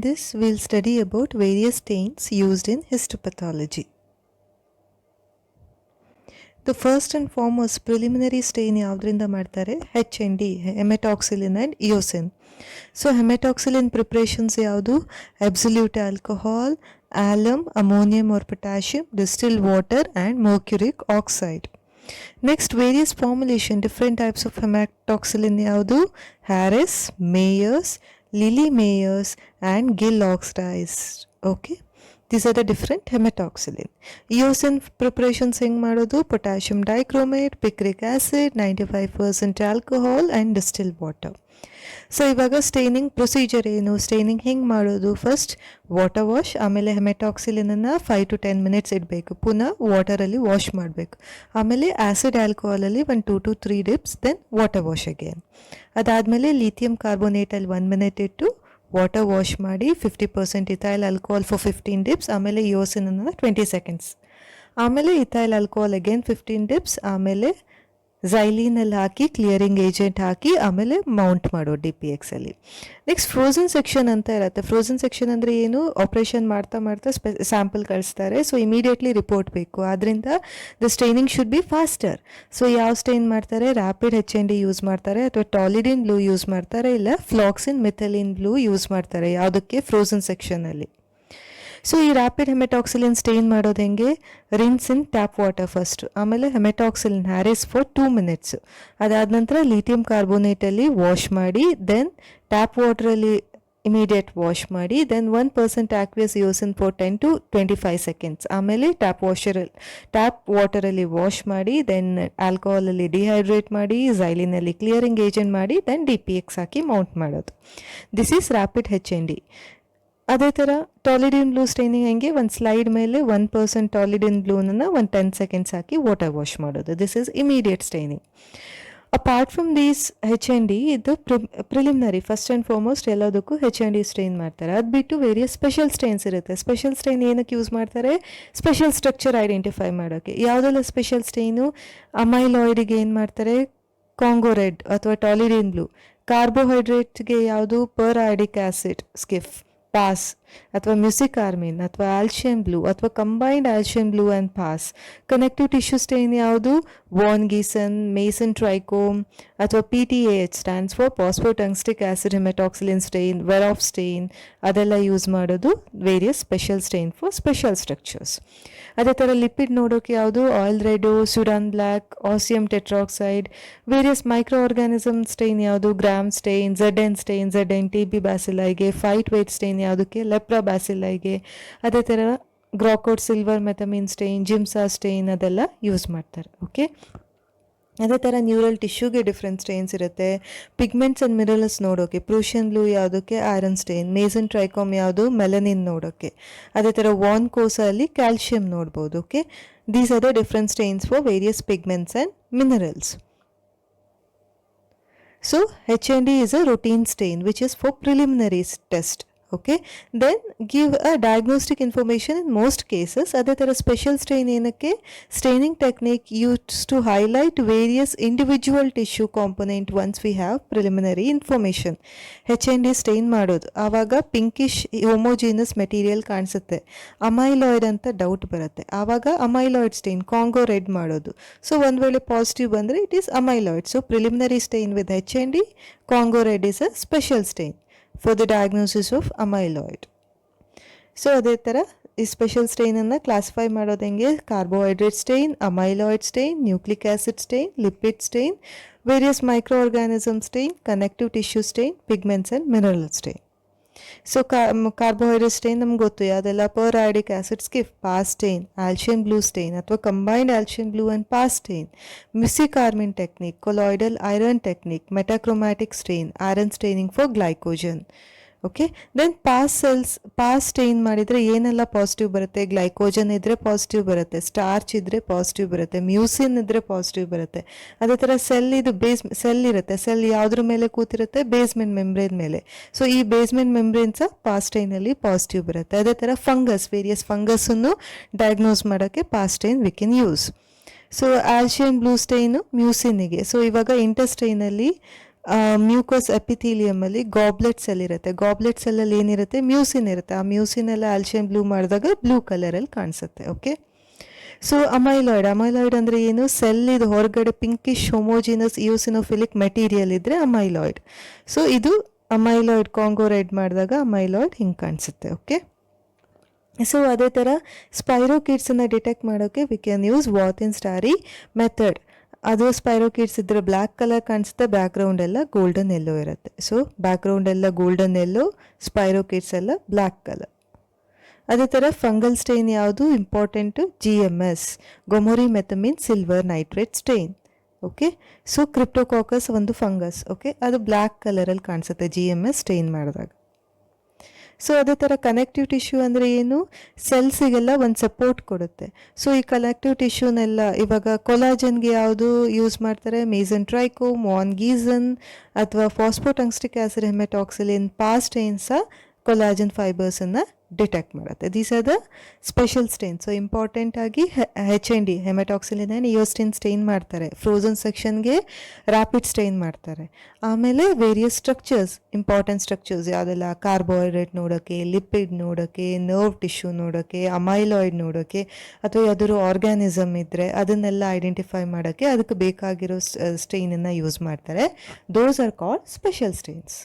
this, we'll study about various stains used in histopathology. The first and foremost preliminary stain ಯಾವುದರಿಂದ ಮಾಡ್ತಾರೆ H N D hematoxylin and eosin so hematoxylin preparations ಯಾವುದು absolute alcohol alum ammonium or potassium distil water and mercuric oxide next various formulation different types of hematoxylin ಯಾವುದು Harris mayors Lillie Mayer's and Gill oxidise okay these are the different hematoxylin eosin preparations ಹೆಂಗೆ ಮಾಡೋದು potassium dichromate picric acid ninety five percent alcohol and distil water so ಇವಾಗ staining procedure ಏನು? Staining ಹೆಂಗೆ ಮಾಡೋದು? First water wash ಆಮೇಲೆ ಹೆಮೆಟಾಕ್ಸಿಲಿನನ್ನು five to ten minutes ಇಡಬೇಕು. ಪುನಃ ವಾಟರಲ್ಲಿ ವಾಶ್ ಮಾಡಬೇಕು. ಆಮೇಲೆ ಆ್ಯಸಿಡ್ ಆಲ್ಕೋಹಾಲಲ್ಲಿ ಒಂದು two to three dips then water wash again ಅದಾದಮೇಲೆ ಲಿಥಿಯಂ ಕಾರ್ಬೋನೇಟಲ್ಲಿ ಒನ್ ಮಿನಿಟ್ ಇಟ್ಟು ವಾಟರ್ ವಾಶ್ ಮಾಡಿ fifty percent ethyl alcohol for fifteen dips ಆಮೇಲೆ ಯೋಸಿನನ್ನು ಟ್ವೆಂಟಿ ಸೆಕೆಂಡ್ಸ್ ಆಮೇಲೆ ethyl alcohol again fifteen dips ಆಮೇಲೆ ಝೈಲಿನಲ್ಲಿ ಹಾಕಿ ಕ್ಲಿಯರಿಂಗ್ ಏಜೆಂಟ್ ಹಾಕಿ, ಆಮೇಲೆ ಮೌಂಟ್ ಮಾಡೋ ಡಿ ಪಿ ಎಕ್ಸಲ್ಲಿ ನೆಕ್ಸ್ಟ್ ಫ್ರೋಝನ್ ಸೆಕ್ಷನ್ ಅಂತ ಇರುತ್ತೆ. ಫ್ರೋಝನ್ ಸೆಕ್ಷನ್ ಅಂದರೆ ಏನು? ಆಪ್ರೇಷನ್ ಮಾಡ್ತಾ ಮಾಡ್ತಾ ಸ್ಪೆ ಸ್ಯಾಂಪಲ್ ಕಳಿಸ್ತಾರೆ. ಸೊ ಇಮಿಡಿಯೇಟ್ಲಿ ರಿಪೋರ್ಟ್ ಬೇಕು. ಆದ್ದರಿಂದ the staining should be faster so ಯಾವ ಸ್ಟೈನ್ ಮಾಡ್ತಾರೆ? Rapid H and E use ಮಾಡ್ತಾರೆ. ಅಥವಾ ಟಾಲಿಡಿನ್ ಬ್ಲೂ ಯೂಸ್ ಮಾಡ್ತಾರೆ. ಇಲ್ಲ ಫ್ಲಾಕ್ಸಿನ್ ಮೆಥಲಿನ್ ಬ್ಲೂ ಯೂಸ್ ಮಾಡ್ತಾರೆ. ಯಾವುದಕ್ಕೆ? ಫ್ರೋಝನ್ ಸೆಕ್ಷನಲ್ಲಿ ಸೊ ಈ ರ್ಯಾಪಿಡ್ ಹೆಮೆಟಾಕ್ಸಿಲಿನ್ ಸ್ಟೇನ್ ಮಾಡೋದು ಹೆಂಗೆ? Rinse in tap water first ಆಮೇಲೆ hematoxylin Harris for two minutes ಅದಾದ ನಂತರ ಲಿಥಿಯಂ ಕಾರ್ಬೋನೇಟಲ್ಲಿ ವಾಶ್ ಮಾಡಿ ದೆನ್ ಟ್ಯಾಪ್ ವಾಟ್ರಲ್ಲಿ ಇಮಿಡಿಯೇಟ್ ವಾಶ್ ಮಾಡಿ then one percent aqueous eosin for ten to twenty five seconds ಆಮೇಲೆ ಟ್ಯಾಪ್ ವಾಷರಲ್ಲಿ ಟ್ಯಾಪ್ ವಾಟರಲ್ಲಿ ವಾಶ್ ಮಾಡಿ ದೆನ್ ಆಲ್ಕೋಹಾಲಲ್ಲಿ ಡಿಹೈಡ್ರೇಟ್ ಮಾಡಿ ಝೈಲಿನಲ್ಲಿ ಕ್ಲಿಯರಿಂಗ್ ಏಜೆಂಟ್ ಮಾಡಿ ದೆನ್ ಡಿ ಪಿ ಎಕ್ಸ್ ಹಾಕಿ ಮೌಂಟ್ ಮಾಡೋದು. This is rapid H and E ಅದೇ ಥರ ಟಾಲಿಡಿನ್ ಬ್ಲೂ ಸ್ಟೈನಿಂಗ್ ಹೆಂಗೆ ಒಂದು ಸ್ಲೈಡ್ ಮೇಲೆ ಒನ್ ಪರ್ಸೆಂಟ್ ಟಾಲಿಡಿನ್ ಬ್ಲೂನನ್ನು ಒಂದು ಟೆನ್ ಸೆಕೆಂಡ್ಸ್ ಹಾಕಿ ವಾಟರ್ ವಾಶ್ ಮಾಡೋದು. This is immediate staining apart from these H and E ಇದು ಪ್ರಿಲಿಮಿನರಿ ಫಸ್ಟ್ ಆ್ಯಂಡ್ ಫಾರ್ಮೋಸ್ಟ್ ಎಲ್ಲದಕ್ಕೂ ಹೆಚ್ ಎನ್ ಡಿ ಸ್ಟೈನ್ ಮಾಡ್ತಾರೆ. ಅದು ಬಿಟ್ಟು ವೇರಿಯಸ್ ಸ್ಪೆಷಲ್ ಸ್ಟ್ರೈನ್ಸ್ ಇರುತ್ತೆ. ಸ್ಪೆಷಲ್ ಸ್ಟ್ರೈನ್ ಏನಕ್ಕೆ ಯೂಸ್ ಮಾಡ್ತಾರೆ? ಸ್ಪೆಷಲ್ ಸ್ಟ್ರಕ್ಚರ್ ಐಡೆಂಟಿಫೈ ಮಾಡೋಕ್ಕೆ ಯಾವುದೆಲ್ಲ ಸ್ಪೆಷಲ್ ಸ್ಟೈನು ಅಮೈಲಾಯ್ಡಿಗೆ ಏನು ಮಾಡ್ತಾರೆ? ಕಾಂಗೋ ರೆಡ್ ಅಥವಾ ಟಾಲಿಡಿನ್ ಬ್ಲೂ ಕಾರ್ಬೋಹೈಡ್ರೇಟ್ಗೆ ಯಾವುದು? Periodic acid Schiff PAS ಅಥವಾ ಮ್ಯೂಸಿಕ್ ಆರ್ಮಿನ್ ಅಥವಾ ಆಲ್ಷಿಯನ್ ಬ್ಲೂ, ಅಥವಾ combined alcian blue and PAS. Connective tissue stain ಯಾವುದು? ವಾನ್ ಗೀಸನ್ ಮೇಸನ್ ಟ್ರೈಕೋಮ್ ಅಥವಾ P T A H stands for phosphotungstic acid hematoxylin stain of stain ಅದೆಲ್ಲ use ಮಾಡೋದು various special stain for special structures ಅದೇ ಥರ lipid ನೋಡೋಕೆ ಯಾವುದು? Oil red Sudan black osmium tetroxide various micro organism stain ಯಾವುದು? Gram stain Z N stain Z N T B ಬ್ಯಾಸಿಲೈಗೆ Fite Wade stain ಯಾವುದಕ್ಕೆ? Lepra ಬ್ಯಾಸಿಲೈಗೆ ಅದೇ ಥರ Grocott silver methenamine stain Giemsa stain ಅದೆಲ್ಲ ಯೂಸ್ ಮಾಡ್ತಾರೆ okay ಅದೇ ಥರ neural ಟಿಶ್ಯೂಗೆ ಡಿಫ್ರೆಂಟ್ ಸ್ಟೇನ್ಸ್ ಇರುತ್ತೆ. ಪಿಗ್ಮೆಂಟ್ಸ್ ಆ್ಯಂಡ್ ಮಿರಲ್ಸ್ ನೋಡೋಕೆ ಪ್ರೂಷನ್ ಬ್ಲೂ ಯಾವುದಕ್ಕೆ ಐರನ್ ಸ್ಟೇನ್ ಮೇಸನ್ ಟ್ರೈಕಾಮ್ ಯಾವುದು ಮೆಲನಿನ್ ನೋಡೋಕ್ಕೆ ಅದೇ ಥರ ವಾನ್ ಕೋಸಲ್ಲಿ ಕ್ಯಾಲ್ಶಿಯಂ ನೋಡ್ಬೋದು okay these are the different stains for various pigments and minerals so H and E is a routine stain which is for preliminary test. Okay? Then give a diagnostic information in most cases ಅದೇ ಥರ special strain ಏನಕ್ಕೆ? Straining technique use to highlight various individual tissue component once we have preliminary information H and E strain ಮಾಡೋದು. ಆವಾಗ pinkish homogeneous material ಕಾಣಿಸುತ್ತೆ. Amyloid ಅಂತ doubt ಬರುತ್ತೆ. ಆವಾಗ amyloid stain Congo red ಮಾಡೋದು. ಸೊ ಒಂದು ವೇಳೆ ಪಾಸಿಟಿವ್ ಬಂದರೆ it is amyloid so preliminary stain with H and E Congo red is a special stain for the diagnosis of amyloid so ಅದೇ ಥರ ಈ ಸ್ಪೆಷಲ್ ಸ್ಟೈನನ್ನು ಕ್ಲಾಸಿಫೈ ಮಾಡೋದು ಹೆಂಗೆ? Carbohydrate stain amyloid stain nucleic acid stain lipid stain various micro organism stain connective tissue stain pigments and mineral stain so carbohydrate stain ನಮ್ಗೆ ಗೊತ್ತು, ಯಾವುದೆಲ್ಲ? Periodic acid Schiff PAS stain Alcian blue stain ಅಥವಾ combined Alcian blue and PAS stain mucicarmine technique colloidal iron technique metachromatic stain iron staining for glycogen okay then PAS cells PAS stain ಮಾಡಿದರೆ ಏನೆಲ್ಲ positive ಬರುತ್ತೆ? Glycogen ಇದ್ದರೆ positive ಬರುತ್ತೆ. Starch ಇದ್ದರೆ positive ಬರುತ್ತೆ. ಮ್ಯೂಸಿನ್ ಇದ್ದರೆ positive ಬರುತ್ತೆ. ಅದೇ ಥರ ಸೆಲ್ ಇದು ಬೇಸ್ ಸೆಲ್ ಇರುತ್ತೆ. ಸೆಲ್ ಯಾವುದ್ರ ಮೇಲೆ ಕೂತಿರುತ್ತೆ? ಬೇಸ್ಮೆಂಟ್ ಮೆಂಬ್ರೇನ್ ಮೇಲೆ. ಸೊ ಈ ಬೇಸ್ಮೆಂಟ್ ಮೆಂಬ್ರೇನ್ ಸಹ ಪಾಸ್ಟೈನಲ್ಲಿ ಸ್ಟೈನಲ್ಲಿ ಪಾಸಿಟಿವ್ ಬರುತ್ತೆ. ಅದೇ ಥರ ಫಂಗಸ್ ವೇರಿಯಸ್ ಫಂಗಸನ್ನು ಡಯಾಗ್ನೋಸ್ ಮಾಡೋಕ್ಕೆ PAS stain stain we can use so alcian blue stain ಮ್ಯೂಸಿನಿಗೆ so ಇವಾಗ ಇಂಟೆಸ್ಟೈನಲ್ಲಿ ಮ್ಯೂಕೋಸ್ ಎಪಿಥೀಲಿಯಮಲ್ಲಿ ಗಾಬ್ಲೆಟ್ ಸೆಲ್ ಇರುತ್ತೆ. ಗಾಬ್ಲೆಟ್ ಸೆಲ್ಲಲ್ಲಿ ಏನಿರುತ್ತೆ? ಮ್ಯೂಸಿನ್ ಇರುತ್ತೆ. ಆ ಮ್ಯೂಸಿನ್ ಎಲ್ಲ ಆಲ್ಶಿಯಂ ಬ್ಲೂ ಮಾಡಿದಾಗ ಬ್ಲೂ ಕಲರಲ್ಲಿ ಕಾಣಿಸುತ್ತೆ ಓಕೆ ಸೊ ಅಮೈಲಾಯ್ಡ್ ಅಮೈಲಾಯ್ಡ್ ಅಂದರೆ ಏನು? ಸೆಲ್ ಇದು ಹೊರಗಡೆ ಪಿಂಕಿಶ್ ಹೋಮೋಜಿನಸ್ ಯೂಸಿನೋಫಿಲಿಕ್ ಮೆಟೀರಿಯಲ್ ಇದ್ದರೆ ಅಮೈಲಾಯ್ಡ್ ಸೊ ಇದು ಅಮೈಲಾಯ್ಡ್ ಕಾಂಗೋ ರೆಡ್ ಮಾಡಿದಾಗ ಅಮೈಲಾಯ್ಡ್ ಹಿಂಗೆ ಕಾಣಿಸುತ್ತೆ ಓಕೆ ಸೊ ಅದೇ ಥರ ಸ್ಪೈರೋಕಿಡ್ಸನ್ನು ಡಿಟೆಕ್ಟ್ ಮಾಡೋಕ್ಕೆ we can use in Starry method ಅದು ಸ್ಪೈರೋಕಿಡ್ಸ್ ಇದ್ದರೆ ಬ್ಲ್ಯಾಕ್ ಕಲರ್ ಕಾಣಿಸುತ್ತೆ, ಬ್ಯಾಕ್ಗ್ರೌಂಡ್ ಎಲ್ಲ ಗೋಲ್ಡನ್ ಎಲ್ಲೋ ಇರುತ್ತೆ. ಸೊ ಬ್ಯಾಕ್ಗ್ರೌಂಡ್ ಎಲ್ಲ ಗೋಲ್ಡನ್ ಎಲ್ಲೋ ಸ್ಪೈರೋಕಿಡ್ಸ್ ಎಲ್ಲ ಬ್ಲ್ಯಾಕ್ ಕಲರ್. ಅದೇ ಥರ ಫಂಗಲ್ ಸ್ಟೇನ್ ಯಾವುದು important? G M S. Gomori methenamine, silver nitrate stain. Okay so cryptococcus ಒಂದು ಫಂಗಸ್. ಓಕೆ ಅದು ಬ್ಲ್ಯಾಕ್ ಕಲರಲ್ಲಿ ಕಾಣಿಸುತ್ತೆ, ಜಿ ಎಂ ಎಸ್ ಸ್ಟೇನ್ ಮಾಡಿದಾಗ. ಸೊ ಅದೇ ಥರ ಕನೆಕ್ಟಿವ್ ಟಿಶ್ಯೂ ಅಂದರೆ ಏನು? ಸೆಲ್ಸಿಗೆಲ್ಲ ಒಂದು ಸಪೋರ್ಟ್ ಕೊಡುತ್ತೆ. ಸೊ ಈ ಕನೆಕ್ಟಿವ್ ಟಿಶ್ಯೂನೆಲ್ಲ ಇವಾಗ ಕೊಲಾಜನ್ಗೆ ಯಾವುದು ಯೂಸ್ ಮಾಡ್ತಾರೆ? ಮೇಸನ್ ಟ್ರೈಕೋ ಮಾನ್ಗೀಸನ್ ಅಥವಾ ಫಾಸ್ಫೋಟಂಗ್ಸ್ಟಿಕ್ ಆಸಿಡ್ ಹೆಮೆಟಾಕ್ಸಿಲಿನ್ ಪಾಸ್ಟ್ ಏನ್ಸ ಕೊಲಾಜನ್ ಫೈಬರ್ಸನ್ನು ಡಿಟೆಕ್ಟ್ ಮಾಡುತ್ತೆ. These are the special stain so important ಆಗಿ H and E hematoxylin and eosin stain ಮಾಡ್ತಾರೆ. ಫ್ರೋಝನ್ ಸೆಕ್ಷನ್ಗೆ ರ್ಯಾಪಿಡ್ ಸ್ಟೇನ್ ಮಾಡ್ತಾರೆ. ಆಮೇಲೆ ವೇರಿಯಸ್ ಸ್ಟ್ರಕ್ಚರ್ಸ್ ಇಂಪಾರ್ಟೆಂಟ್ ಸ್ಟ್ರಕ್ಚರ್ಸ್ ಯಾವುದೆಲ್ಲ? ಕಾರ್ಬೋಹೈಡ್ರೇಟ್ ನೋಡೋಕ್ಕೆ ಲಿಪಿಡ್ ನೋಡೋಕ್ಕೆ ನರ್ವ್ ಟಿಶ್ಯೂ ನೋಡೋಕ್ಕೆ ಅಮೈಲಾಯ್ಡ್ ನೋಡೋಕ್ಕೆ ಅಥವಾ ಯಾವ್ದಾದ್ರು ಆರ್ಗ್ಯಾನಿಸಮ್ ಇದ್ದರೆ ಅದನ್ನೆಲ್ಲ ಐಡೆಂಟಿಫೈ ಮಾಡೋಕ್ಕೆ ಅದಕ್ಕೆ ಬೇಕಾಗಿರೋ ಸ್ಟೇನನ್ನು ಯೂಸ್ ಮಾಡ್ತಾರೆ. Those are called special stains